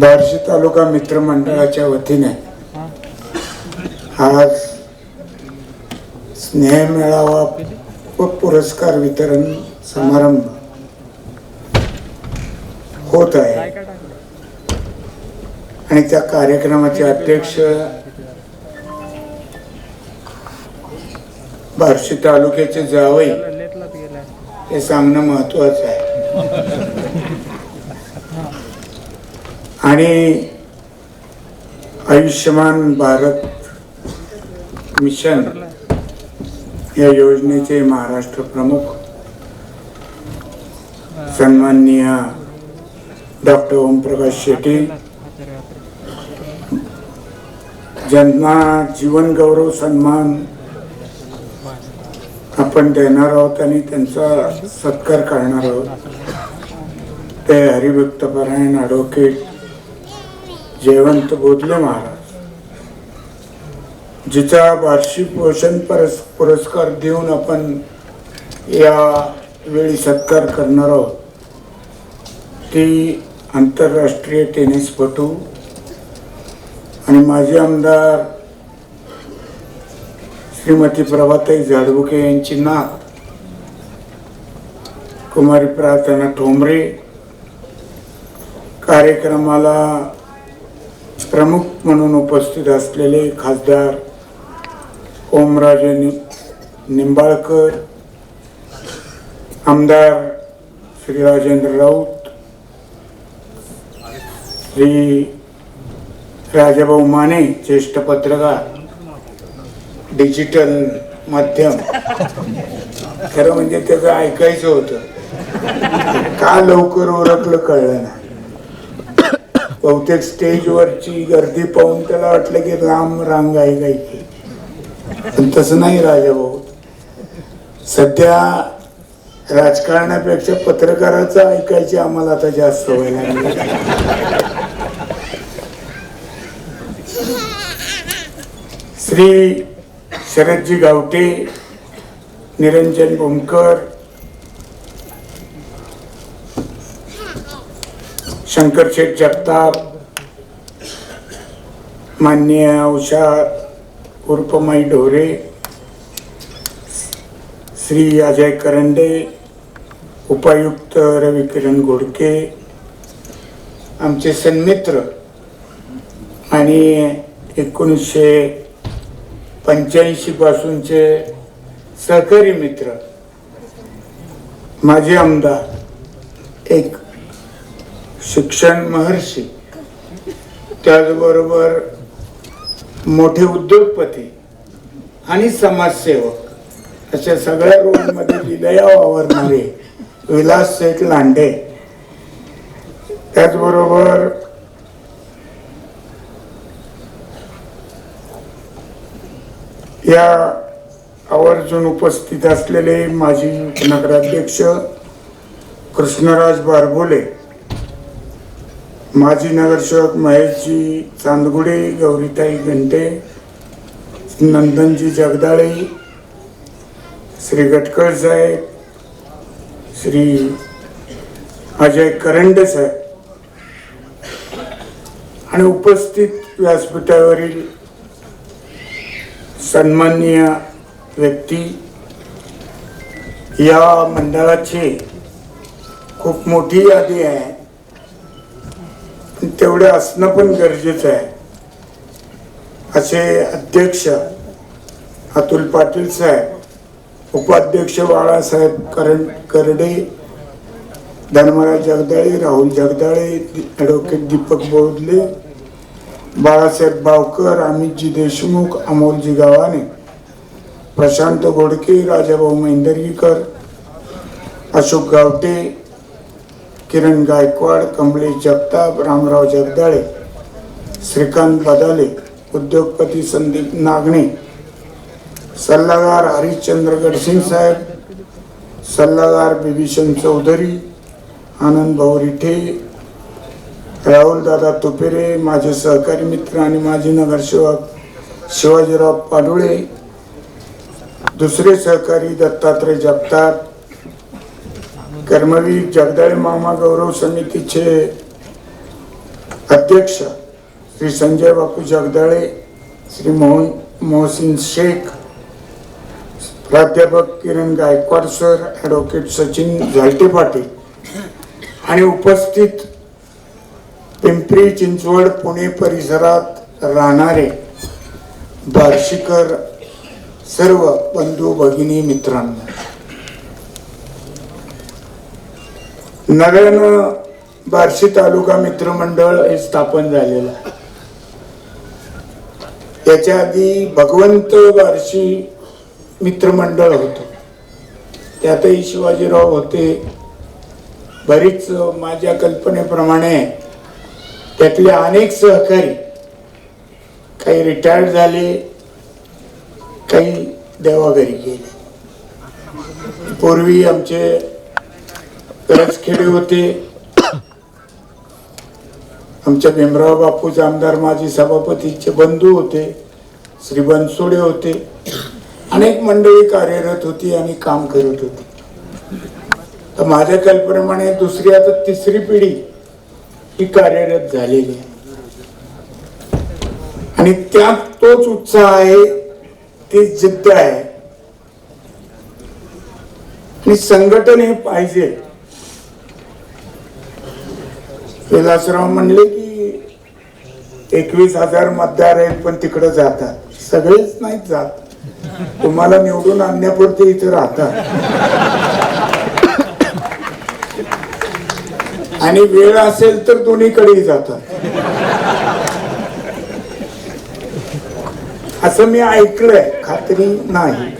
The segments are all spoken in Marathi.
बार्शी तालुका मित्रमंडळाच्या वतीने आज स्नेह मेळावा व पुरस्कार वितरण समारंभ होत आहे. आणि त्या कार्यक्रमाचे अध्यक्ष बार्शी तालुक्याचे जावई हे सांगणं महत्वाचं आहे. आणि आयुष्यमान भारत मिशन या योजनेचे महाराष्ट्र प्रमुख सन्माननीय डॉक्टर ओमप्रकाश शेट्टी ज्यांना जीवन गौरव सन्मान आपण देणार आहोत आणि त्यांचा सत्कार करणार आहोत. ते हरिभक्तपरायण ॲडव्होकेट जयवंत बोधले महाराज. जिचा वार्षिक पोषण परस पुरस्कार देऊन आपण या वेळी सत्कार करणार आहोत ती आंतरराष्ट्रीय टेनिसपटू आणि माजी आमदार श्रीमती प्रभाताई झाडबुके यांची नात कुमारी प्रार्थना ठोंबरे कार्यक्रमाला प्रमुख म्हणून उपस्थित असलेले खासदार ओमराजे नि- निंबाळकर आमदार श्री राजेंद्र राऊत श्री राजाभाऊ माने ज्येष्ठ पत्रकार डिजिटल माध्यम. खरं म्हणजे त्याचं ऐकायचं होतं. का लवकर ओळखलं कळलं नाही. बहुतेक स्टेजवरची गर्दी पाहून त्याला वाटलं की राम रांग आहे गायकी पण तसं नाही राजाभाऊ सध्या राजकारणापेक्षा पत्रकाराचं ऐकायची आम्हाला आता जास्त सवय लागली. श्री शरदजी गावटे निरंजन भूमकर शंकर शेठ जगताप मान्य उषा उर्फमाई ढोरे श्री अजय करंडे उपायुक्त रविकिरण घोडके आमचे सन्मित्र आणि एकोणीसशे पंच्याऐंशीपासूनचे सहकारी मित्र माझे आमदार एक शिक्षण महर्षी त्याचबरोबर मोठे उद्योगपती आणि समाजसेवक अशा सगळ्या रोलमध्ये विलया वावरणारे विलास शेठ लांडे. त्याचबरोबर या आवर्जून उपस्थित असलेले माजी नगराध्यक्ष कृष्णराज बारबोले माजी नगरसेवक महेशजी चांदगुडे गौरीताई घंटे नंदनजी जगदाळे श्री गटकर साहेब श्री अजय करंडे साहेब. आणि उपस्थित व्यासपीठावरील सन्माननीय व्यक्ती या मंडळाची खूप मोठी यादी आहे. तेवढे असणं पण गरजेचं आहे. असे अध्यक्ष अतुल पाटील साहेब उपाध्यक्ष बाळासाहेब करण करडे धर्मराज जगदाळे राहुल जगदाळे ॲडव्होकेट दीपक बोधले बाळासाहेब भावकर अमितजी देशमुख अमोलजी गावाने प्रशांत घोडके राजाभाऊ मेंदर्गीकर अशोक गावटे किरण गायकवाड कमलेश जगताप रामराव जगदाळे श्रीकांत बदाले उद्योगपती संदीप नागणे सल्लागार हरिश्चंद्र गडसिंग साहेब सल्लागार बिभीषण चौधरी आनंद भाऊ रिठे राहुलदादा तुपेरे माझे सहकारी मित्र आणि माजी नगरसेवक शिवाजीराव पाडुळे दुसरे सहकारी दत्तात्रय जगताप कर्मवीर जगदाळे मामा गौरव समितीचे अध्यक्ष श्री संजय बापू जगदाळे श्री मोहन मोहसिन शेख प्राध्यापक किरण गायकवाड सर ॲडव्होकेट सचिन झालटे पाटील आणि उपस्थित पिंपरी चिंचवड पुणे परिसरात राहणारे बार्शीकर सर्व बंधू भगिनी मित्रांना. नव्यानं बार्शी तालुका मित्रमंडळ हे स्थापन झालेलं आहे. याच्या आधी भगवंत बार्शी मित्रमंडळ होतं. त्यातही शिवाजीराव होते. बरीच माझ्या कल्पनेप्रमाणे त्यातले अनेक सहकारी काही रिटायर्ड झाले काही देवाघरी गेले. पूर्वी आमचे करजखेडे होते. आमच्या भीमराव बापूचे आमदार माजी सभापतीचे बंधू होते श्री बनसोडे होते. अनेक मंडळी कार्यरत होती आणि काम करत होती. तर माझ्या कल्पनेप्रमाणे दुसरी आता तिसरी पिढी ही कार्यरत झालेली आहे. आणि त्यात तोच उत्साह आहे ती जिद्द आहे. आणि संघटन हे पाहिजे. विलासराव म्हणले की एकवीस हजार मतदार आहेत पण तिकडे जातात. सगळेच नाहीत जात. तुम्हाला निवडून आणण्यापुरते इथे राहतात. आणि वेळ असेल तर दोन्हीकडे जातात. असं मी ऐकलंय खात्री नाही.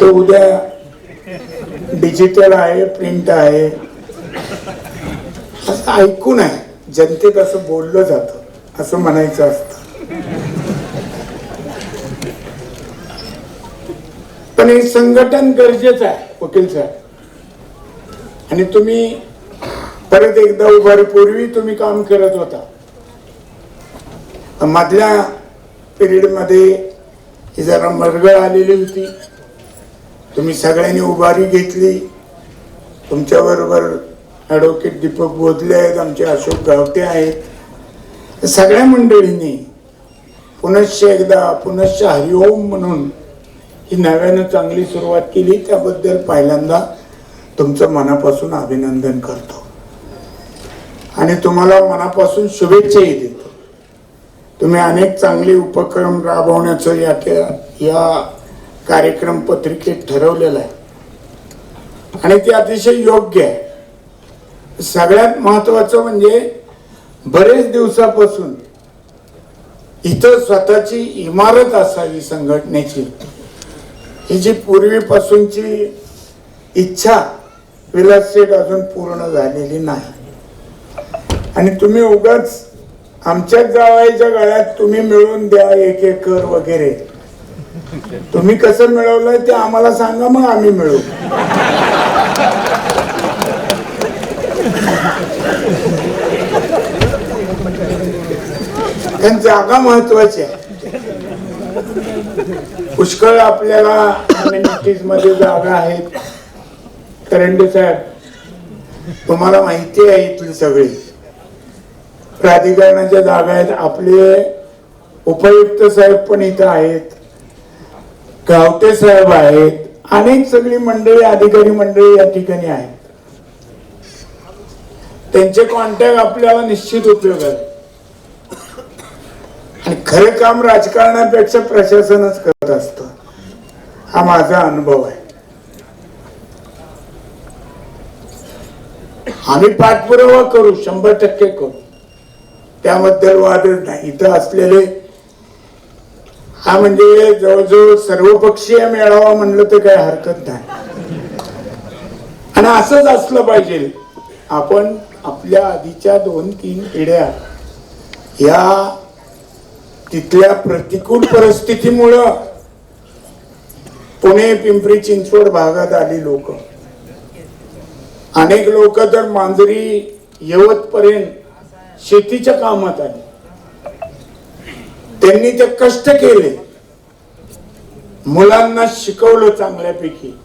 तो उद्या डिजिटल आहे प्रिंट आहे. असं ऐकून आहे जनतेत असं बोललं जातं. असं म्हणायचं असतं. पण हे संघटन गरजेचं आहे वकील साहेब. आणि तुम्ही परत एकदा उभार पूर्वी तुम्ही काम करत होता. मधल्या पिरियडमध्ये ही जरा मरगळ आलेली होती. तुम्ही सगळ्यांनी उभारी घेतली. तुमच्या बरोबर ॲडव्होकेट दीपक बोधले आहेत आमचे अशोक गावते आहेत. सगळ्या मंडळींनी पुनश्च एकदा पुनश्च हरिओम म्हणून ही नव्यानं चांगली सुरुवात केली. त्याबद्दल पहिल्यांदा तुमचं मनापासून अभिनंदन करतो. आणि तुम्हाला मनापासून शुभेच्छाही देतो. तुम्ही अनेक चांगले उपक्रम राबवण्याचं या या कार्यक्रम पत्रिकेत ठरवलेलं आहे. आणि ते अतिशय योग्य आहे. सगळ्यात महत्वाचं म्हणजे बरेच दिवसापासून इथं स्वतःची इमारत असावी संघटनेची. ही जी पूर्वीपासूनची इच्छा विलासशेठ अजून पूर्ण झालेली नाही. आणि तुम्ही उगाच आमच्याच जावायच्या गळ्यात तुम्ही मिळून द्या एक एकर वगैरे. तुम्ही कसं मिळवलंय ते आम्हाला सांगा मग आम्ही मिळू कारण जागा महत्वाची आहे. पुष्कळ आपल्याला मध्ये जागा आहेत. करंडे साहेब तुम्हाला माहिती आहे इथली सगळी. प्राधिकरणाच्या जागा आहेत. आपले उपयुक्त साहेब पण इथं आहेत. गावते साहेब आहेत. अनेक सगळी मंडळी अधिकारी मंडळी या ठिकाणी आहेत. त्यांचे कॉन्टॅक्ट आपल्याला निश्चित उपयोग आहे आणि खरे काम राजकारणापेक्षा प्रशासनच करत असत. हा माझा अनुभव आहे. आम्ही पाठपुरावा करू शंभर टक्के करू. त्याबद्दल वादच नाही. इथं असलेले हा म्हणजे जवळजवळ सर्वपक्षीय मेळावा म्हणलं तर काही हरकत नाही. आणि असंच असलं पाहिजे. आपण आपल्या आधीच्या दोन तीन पिढ्या या तिथल्या प्रतिकूल परिस्थितीमुळं पुणे पिंपरी चिंचवड भागात आली लोक. अनेक लोक तर मांजरी यवत पर्यंत शेतीच्या कामात आली. त्यांनी ते कष्ट केले. मुलांना शिकवलं चांगल्यापैकी.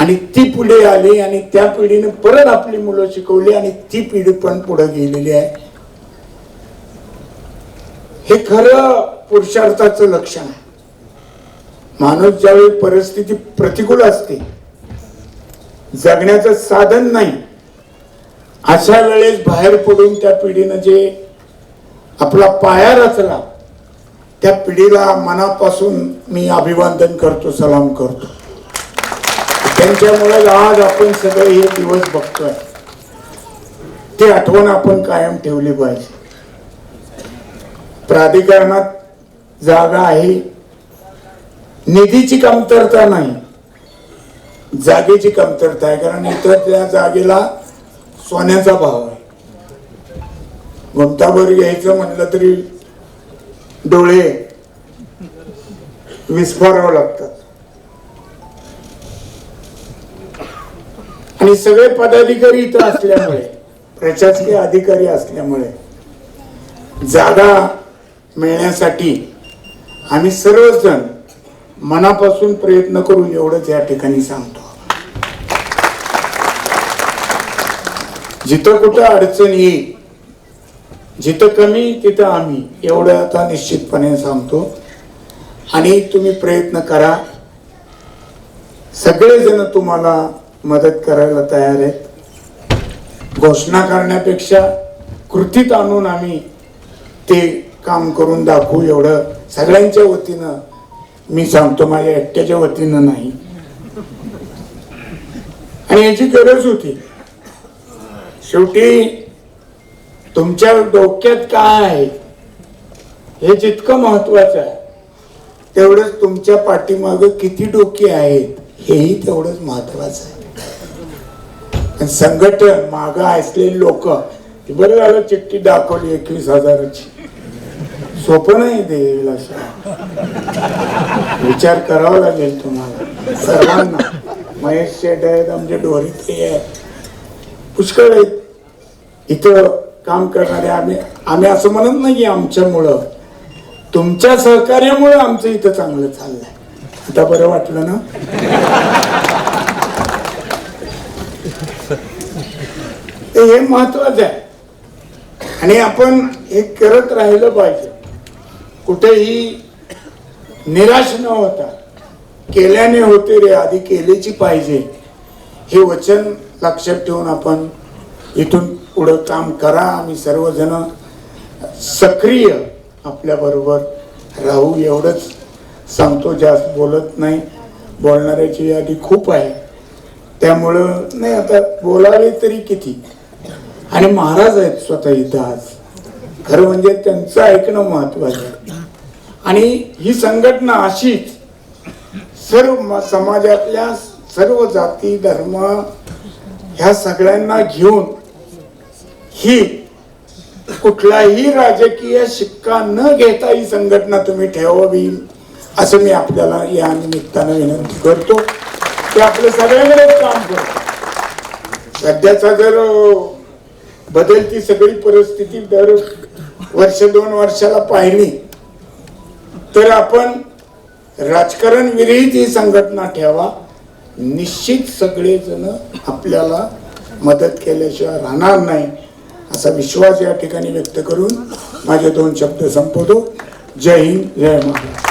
आणि ती पुढे आली आणि त्या पिढीने परत आपली मुलं शिकवली आणि ती पिढी पण पुढे गेलेली आहे. हे खरं पुरुषार्थाचं लक्षण आहे. माणूस ज्यावेळी परिस्थिती प्रतिकूल असते जगण्याचं साधन नाही अशा वेळेस बाहेर पडून त्या पिढीनं जे आपला पाया रचला त्या पिढीला मनापासून मी अभिवादन करतो सलाम करतो. त्यांच्यामुळे आज आपण सगळे हे दिवस बघतोय. ती आठवण आपण कायम ठेवली पाहिजे. प्राधिकरणात जागा आहे. निधीची कमतरता नाही. जागेची कमतरता आहे. कारण इतर त्या जागेला सोन्याचा भाव आहे. गुंताभर घ्यायचं म्हणलं तरी डोळे विस्फारावं लागतात. आणि सगळे पदाधिकारी इथं असल्यामुळे प्रशासकीय अधिकारी असल्यामुळे जागा मिळण्यासाठी आम्ही सर्वजण मनापासून प्रयत्न करून एवढंच या ठिकाणी सांगतो. जिथं कुठं अडचण येईल जिथं कमी तिथं आम्ही एवढं आता निश्चितपणे सांगतो. आणि तुम्ही प्रयत्न करा. सगळेजण तुम्हाला मदत करायला तयार आहेत. घोषणा करण्यापेक्षा कृतीत आणून आम्ही ते काम करून दाखवू एवढं सगळ्यांच्या वतीनं मी सांगतो माझ्या एकट्याच्या वतीनं नाही. आणि याची गरज होती. शेवटी तुमच्या डोक्यात काय आहे? हे जितकं महत्वाचं आहे तेवढंच तुमच्या पाठीमागं किती डोके आहेत हेही तेवढंच महत्वाचं आहे. आणि संघटन माग असलेली लोक बरं झालं चिठ्ठी दाखवली एकवीस हजाराची. सोपं नाही देईल असं. विचार करावा लागेल तुम्हाला. सर्वांना. महेश शेठ आहेत आमचे डोरीते आहेत. पुष्कळ आहेत. इथं काम करणारे आम्ही आम्ही असं म्हणत नाही आमच्यामुळं. तुमच्या सहकार्यामुळं आमचं इथं चांगलं चाललंय. आता बरं वाटलं ना? तर हे महत्वाचं आहे. आणि आपण हे करत राहिलं पाहिजे. कुठेही निराश न होता केल्याने होते रे आधी केलेची पाहिजे. हे वचन लक्षात ठेवून आपण इथून पुढं काम करा. आम्ही सर्वजण सक्रिय आपल्याबरोबर राहू. एवढंच सांगतो जास्त बोलत नाही. बोलणाऱ्याची यादी खूप आहे. त्यामुळं नाही आता बोलावे तरी किती? आणि महाराज आहेत स्वतः इथं आज. खरं म्हणजे त्यांचं ऐकणं महत्वाचं आहे. आणि ही संघटना अशीच सर्व समाजातल्या सर्व जाती धर्म ह्या सगळ्यांना घेऊन ही कुठलाही राजकीय शिक्का न घेता ही संघटना तुम्ही ठेवावी असं मी आपल्याला या निमित्तानं विनंती करतो. की आपलं सगळ्यांकडे काम करतो. सध्याचा जर बदलती सगळी परिस्थिती दर वर्ष दोन वर्षाला पाहिली. तर आपण राजकारण विरहित ही संघटना ठेवा. निश्चित सगळेजण आपल्याला मदत केल्याशिवाय राहणार नाही असा विश्वास या ठिकाणी व्यक्त करून माझे दोन शब्द संपवतो. जय हिंद जय महाराष्ट्र.